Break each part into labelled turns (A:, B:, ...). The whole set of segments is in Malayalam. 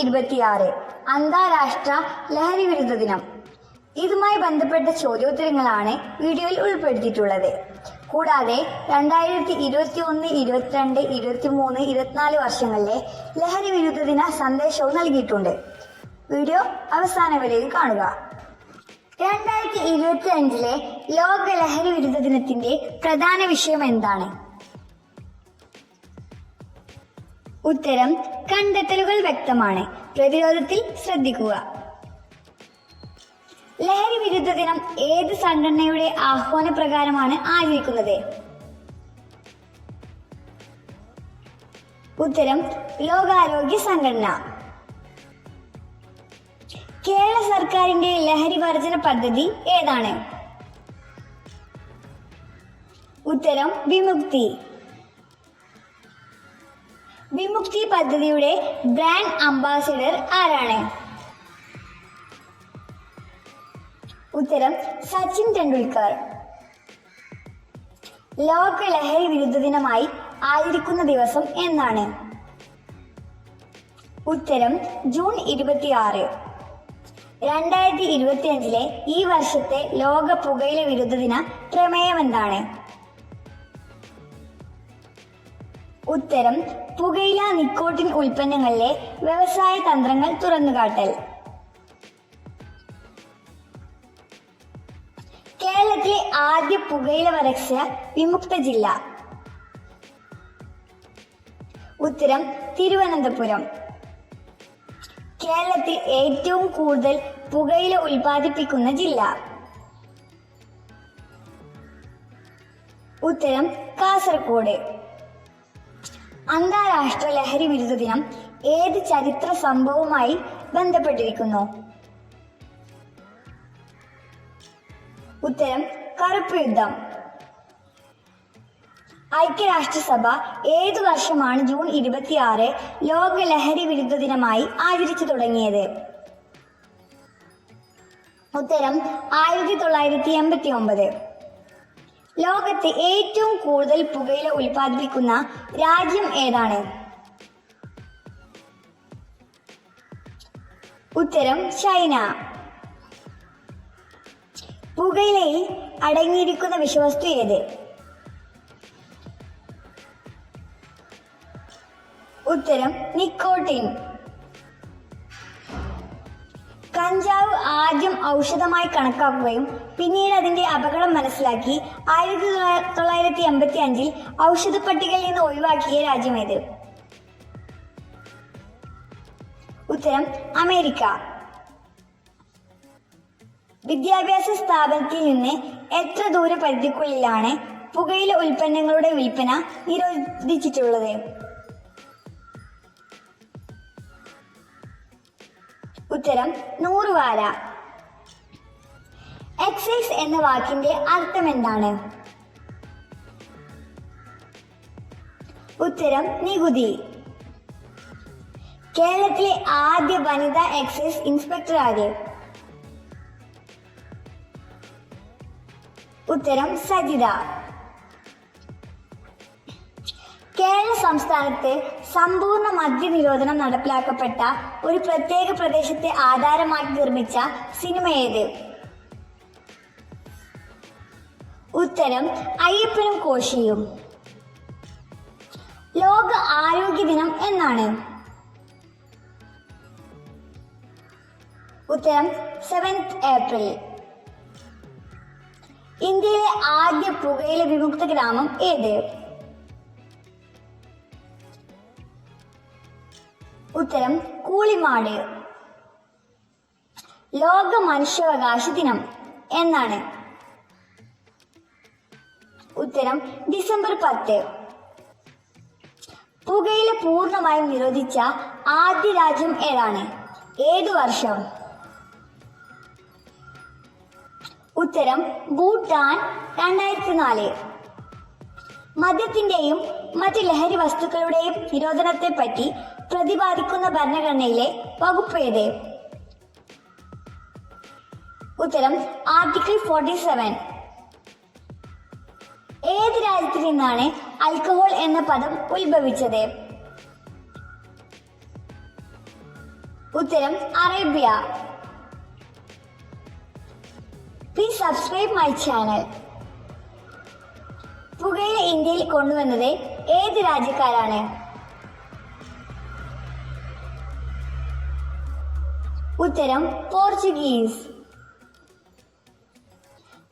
A: ഇരുപത്തിയാറ്. അന്താരാഷ്ട്ര ലഹരി വിരുദ്ധ ദിനം. ഇതുമായി ബന്ധപ്പെട്ട ചോദ്യോത്തരങ്ങളാണ് വീഡിയോയിൽ ഉൾപ്പെടുത്തിയിട്ടുള്ളത്. കൂടാതെ രണ്ടായിരത്തി ഇരുപത്തി ഒന്ന് ഇരുപത്തിരണ്ട് ഇരുപത്തി മൂന്ന് ഇരുപത്തിനാല് വർഷങ്ങളിലെ ലഹരി വിരുദ്ധ ദിന സന്ദേശവും നൽകിയിട്ടുണ്ട്. വീഡിയോ അവസാനം വരെയും കാണുക. രണ്ടായിരത്തി ഇരുപത്തി അഞ്ചിലെ ലോക ലഹരി വിരുദ്ധ ദിനത്തിന്റെ പ്രധാന വിഷയം എന്താണ്? ഉത്തരം കണ്ടെത്തലുകൾ വ്യക്തമാണ്. പ്രതിരോധത്തിൽ ശ്രദ്ധിക്കുക. ലഹരി വിരുദ്ധ ദിനം ഏത് സംഘടനയുടെ ആഹ്വാന പ്രകാരമാണ് ആചരിക്കുന്നത്? ഉത്തരം ലോകാരോഗ്യ സംഘടന. കേരള സർക്കാരിന്റെ ലഹരി വർജന പദ്ധതി ഏതാണ്? ഉത്തരം വിമുക്തി. വിമുക്തി പദ്ധതിയുടെ ബ്രാൻഡ് അംബാസിഡർ ആരാണ്? ഉത്തരം സച്ചിൻ ടെണ്ടുൽക്കർ. ലോക ലഹരി വിരുദ്ധ ദിനമായി ആചരിക്കുന്ന ദിവസം എന്നാണ്. ഉത്തരം ജൂൺ ഇരുപത്തിയാറ്. രണ്ടായിരത്തി ഇരുപത്തി അഞ്ചിലെ ഈ വർഷത്തെ ലോക പുകയില വിരുദ്ധ ദിന പ്രമേയം എന്താണ്? ഉത്തരം പുകയില നിക്കോട്ടിൻ ഉൽപ്പന്നങ്ങളിലെ വ്യവസായ തന്ത്രങ്ങൾ തുറന്നുകാട്ടൽ. കേരളത്തിലെ ആദ്യ പുകയില വരക്ഷ വിമുക്ത ജില്ല. ഉത്തരം തിരുവനന്തപുരം. കേരളത്തിൽ ഏറ്റവും കൂടുതൽ പുകയില ഉൽപ്പാദിപ്പിക്കുന്ന ജില്ല. ഉത്തരം കാസർഗോഡ്. അന്താരാഷ്ട്ര ലഹരി വിരുദ്ധ ദിനം ഏത് ചരിത്ര സംഭവവുമായി ബന്ധപ്പെട്ടിരിക്കുന്നു? ഉത്തരം കറുപ്പ് യുദ്ധം. ഐക്യരാഷ്ട്രസഭ ഏതു വർഷമാണ് ജൂൺ ഇരുപത്തിയാറ് ലോക ലഹരി വിരുദ്ധ ദിനമായി ആചരിച്ചു തുടങ്ങിയത്? ഉത്തരം ആയിരത്തി തൊള്ളായിരത്തി എൺപത്തി ഒമ്പത് ലോകത്ത് ഏറ്റവും കൂടുതൽ പുകയില ഉൽപ്പാദിപ്പിക്കുന്ന രാജ്യം ഏതാണ്? ഉത്തരം ചൈന. പുകയിലയിൽ അടങ്ങിയിരിക്കുന്ന വിഷവസ്തു ഏത്? ഉത്തരം നിക്കോട്ടിൻ. കഞ്ചാവ് ആദ്യം ഔഷധമായി കണക്കാക്കുകയും പിന്നീട് അതിന്റെ അപകടം മനസ്സിലാക്കി ആയിരത്തി തൊള്ളായിരത്തി എൺപത്തി അഞ്ചിൽ ഔഷധ പട്ടികയിൽ നിന്ന് ഒഴിവാക്കിയ രാജ്യമേത് ഉത്തരം അമേരിക്ക. വിദ്യാഭ്യാസ സ്ഥാപനത്തിൽ നിന്ന് എത്ര ദൂര പരിധിക്കുള്ളിലാണ് പുകയില ഉൽപ്പന്നങ്ങളുടെ വിൽപ്പന നിരോധിച്ചിട്ടുള്ളത്? ഉത്തരം നൂറ് വാര എക്സൈസ് എന്ന വാക്കിന്റെ അർത്ഥം എന്താണ്? ഉത്തരം നികുതി. കേരളത്തിലെ ആദ്യ വനിതാ എക്സൈസ് ഇൻസ്പെക്ടർ ആര്? ഉത്തരം സജിത. കേരള സംസ്ഥാനത്ത് സമ്പൂർണ മദ്യനിരോധനം നടപ്പിലാക്കപ്പെട്ട ഒരു പ്രത്യേക പ്രദേശത്തെ ആധാരമാക്കി നിർമ്മിച്ച സിനിമ ഏത്? ഉത്തരം അയ്യപ്പനും കോശിയും. ലോക ആരോഗ്യ ദിനം എന്നാണ്. ഉത്തരം സെവൻത് ഏപ്രിൽ ഇന്ത്യയിലെ ആദ്യ പുകയില വിമുക്ത ഗ്രാമം ഏത്? ഉത്തരം കൂളിമാട്. ലോക മനുഷ്യാവകാശ ദിനം എന്നാണ്. ഉത്തരം ഡിസംബർ പത്ത്. പുകയില പൂർണമായും നിരോധിച്ച ആദ്യ രാജ്യം ഏതാണ്? ഏതു വർഷം? ഉത്തരം ഭൂട്ടാൻ രണ്ടായിരത്തി നാല് മദ്യത്തിന്റെയും മറ്റ് ലഹരി വസ്തുക്കളുടെയും നിരോധനത്തെ പറ്റി പ്രതിപാദിക്കുന്ന ഭരണഘടനയിലെ വകുപ്പ് ഏത്? ഉത്തരം ആർട്ടിക്കിൾ ഫോർട്ടി സെവൻ. ഏത് രാജ്യത്തിൽ നിന്നാണ് ആൽക്കഹോൾ എന്ന പദം ഉത്ഭവിച്ചത്? ഉത്തരം Arabia. Please subscribe my channel പുകയില ഇന്ത്യയിൽ കൊണ്ടുവന്നത് ഏത് രാജ്യക്കാരാണ്? ഉത്തരം പോർച്ചുഗീസ്.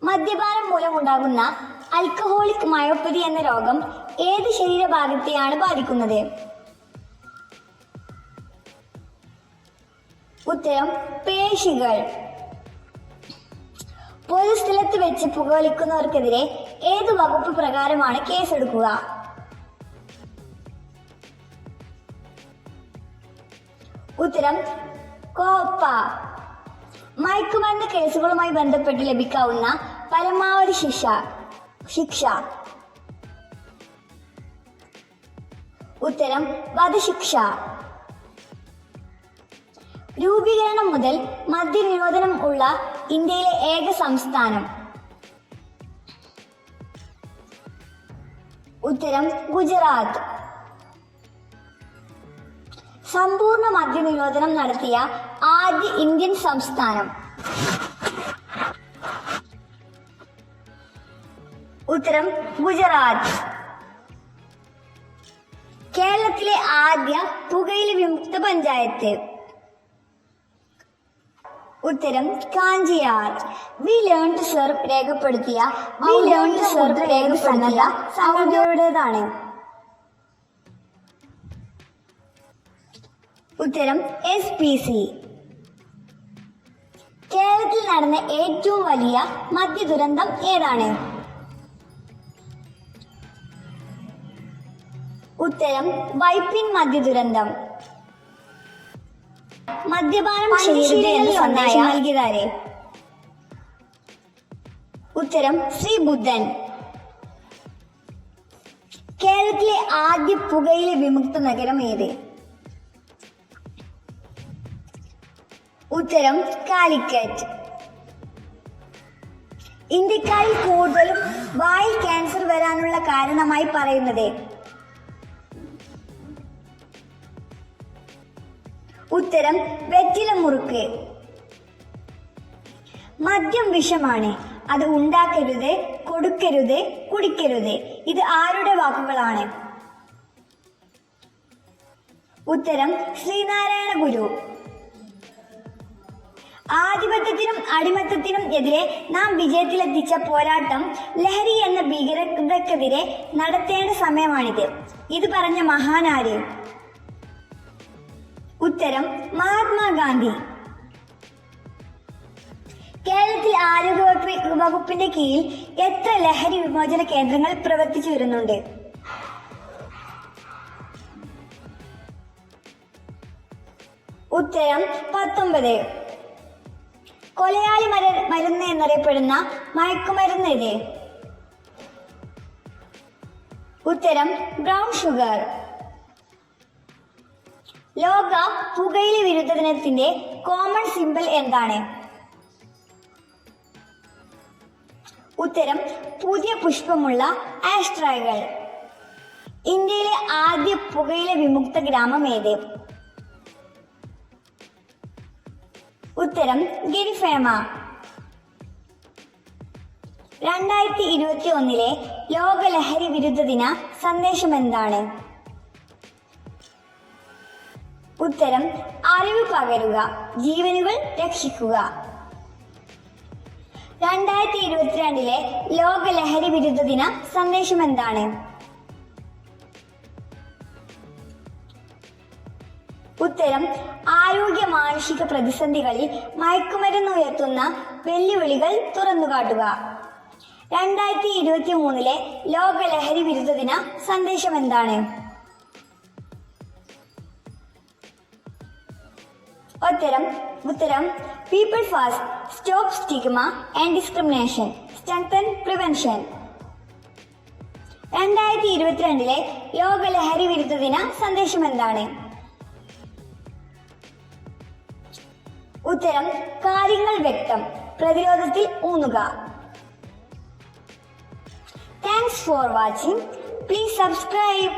A: മദ്യപാനം മൂലമുണ്ടാകുന്ന അൽക്കഹോളിക് മയോപ്പതി എന്ന രോഗം ഏത് ശരീരഭാഗത്തെയാണ് ബാധിക്കുന്നത്? ഉത്തരം പേശികൾ. പൊതുസ്ഥലത്ത് വെച്ച് പുകവലിക്കുന്നവർക്കെതിരെ ഏത് വകുപ്പ് പ്രകാരമാണ് കേസെടുക്കുക? ഉത്തരം കോപ്പ. മയക്കുമരുന്ന് കേസുകളുമായി ബന്ധപ്പെട്ട് ലഭിക്കാവുന്ന പരമാവധി ശിക്ഷ ശിക്ഷ. ഉത്തരം വധശിക്ഷ. രൂപീകരണം മുതൽ മദ്യനിരോധനം ഉള്ള ഇന്ത്യയിലെ ഏക സംസ്ഥാനം ഉത്തരം ഗുജറാത്ത്. സമ്പൂർണ മദ്യനിരോധനം നടത്തിയ ആദ്യ ഇന്ത്യൻ സംസ്ഥാനം. ഉത്തരം ഗുജറാത്ത്. കേരളത്തിലെ ആദ്യ പുകയില വിമുക്ത പഞ്ചായത്ത്. ഉത്തരം Kanchiyar. We learn to serve രേഖപ്പെടുത്തിയ വി ലേൺ ടു സെർവ് രേഖപ്പെടുത്തിയ സൗദിയുടേതാണ് ഉത്തരം എസ് പി സി കേരളത്തിൽ നടന്ന ഏറ്റവും വലിയ മദ്യ ദുരന്തം ഏതാണ്? ഉത്തരം വൈപ്പിൻ മദ്യ ദുരന്തം മദ്യപാനം ചെയ്യരുത് എന്ന് സന്ദേശം നൽകിയതാരെ? ഉത്തരം ശ്രീ ബുദ്ധൻ. കേരളത്തിലെ ആദ്യ പുകയില വിമുക്ത നഗരം ഏത്? ഉത്തരം കാലിക്കറ്റ്. ഇന്ത്യക്കാരിൽ കൂടുതലും വായിൽ ക്യാൻസർ വരാനുള്ള കാരണമായി പറയുന്നത് ഉത്തരം വെറ്റില മുറുക്ക്. മദ്യം വിഷമാണ്. അത് ഉണ്ടാക്കരുത് കൊടുക്കരുത് കുടിക്കരുത്. ഇത് ആരുടെ വാക്കുകളാണ്? ഉത്തരം ശ്രീനാരായണ ഗുരു. ആധിപത്യത്തിനും അടിമത്തത്തിനും എതിരെ നാം വിജയത്തിലെത്തിച്ച പോരാട്ടം ലഹരി എന്ന ഭീകരതക്കെതിരെ നടത്തേണ്ട സമയമാണിത്. ഇത് പറഞ്ഞ മഹാനാര്? ഉത്തരം മഹാത്മാഗാന്ധി. കേരളത്തിൽ ആരോഗ്യവകുപ്പ് വകുപ്പിന്റെ കീഴിൽ എത്ര ലഹരി വിമോചന കേന്ദ്രങ്ങൾ പ്രവർത്തിച്ചു വരുന്നുണ്ട്? ഉത്തരം പത്തൊമ്പത്. കൊലയാളി മര മരുന്ന് എന്നറിയപ്പെടുന്ന മയക്കുമരുന്ന് ഉത്തരം ബ്രൗൺ ഷുഗർ. ലോക പുകയില വിരുദ്ധ ദിനത്തിന്റെ കോമൺ സിമ്പിൾ എന്താണ്? ഉത്തരം പുതിയ പുഷ്പമുള്ള ആസ്ട്രകൾ. ഇന്ത്യയിലെ ആദ്യ പുകയില വിമുക്ത ഗ്രാമം ഏത്? ഉത്തരം ഗിരിഫേമ രണ്ടായിരത്തി ഇരുപത്തി ഒന്നിലെ ലോക ലഹരി വിരുദ്ധ ദിന സന്ദേശം എന്താണ്? ഉത്തരം അറിവ് പകരുക ജീവനുകൾ രക്ഷിക്കുക. രണ്ടായിരത്തി ഇരുപത്തിരണ്ടിലെ ലോക ലഹരി വിരുദ്ധ ദിന സന്ദേശം എന്താണ്? ഉത്തരം ആരോഗ്യ മാനസിക പ്രതിസന്ധികളിൽ മയക്കുമരുന്ന് ഉയർത്തുന്ന വെല്ലുവിളികൾ തുറന്നുകാട്ടുക രണ്ടായിരത്തി ഇരുപത്തി മൂന്നിലെ ലോക ലഹരി വിരുദ്ധ ദിന സന്ദേശം എന്താണ്? ഉത്തരം ഉത്തരം. People first stop stigma and discrimination strengthen prevention രണ്ടായിരത്തി ഇരുപത്തിരണ്ടിലെ ലോക ലഹരി വിരുദ്ധ ദിന സന്ദേശം എന്താണ് ഉത്തരം കാര്യങ്ങൾ വ്യക്തം. പ്രതിരോധത്തിൽ ഊന്നുക. Thanks for watching please subscribe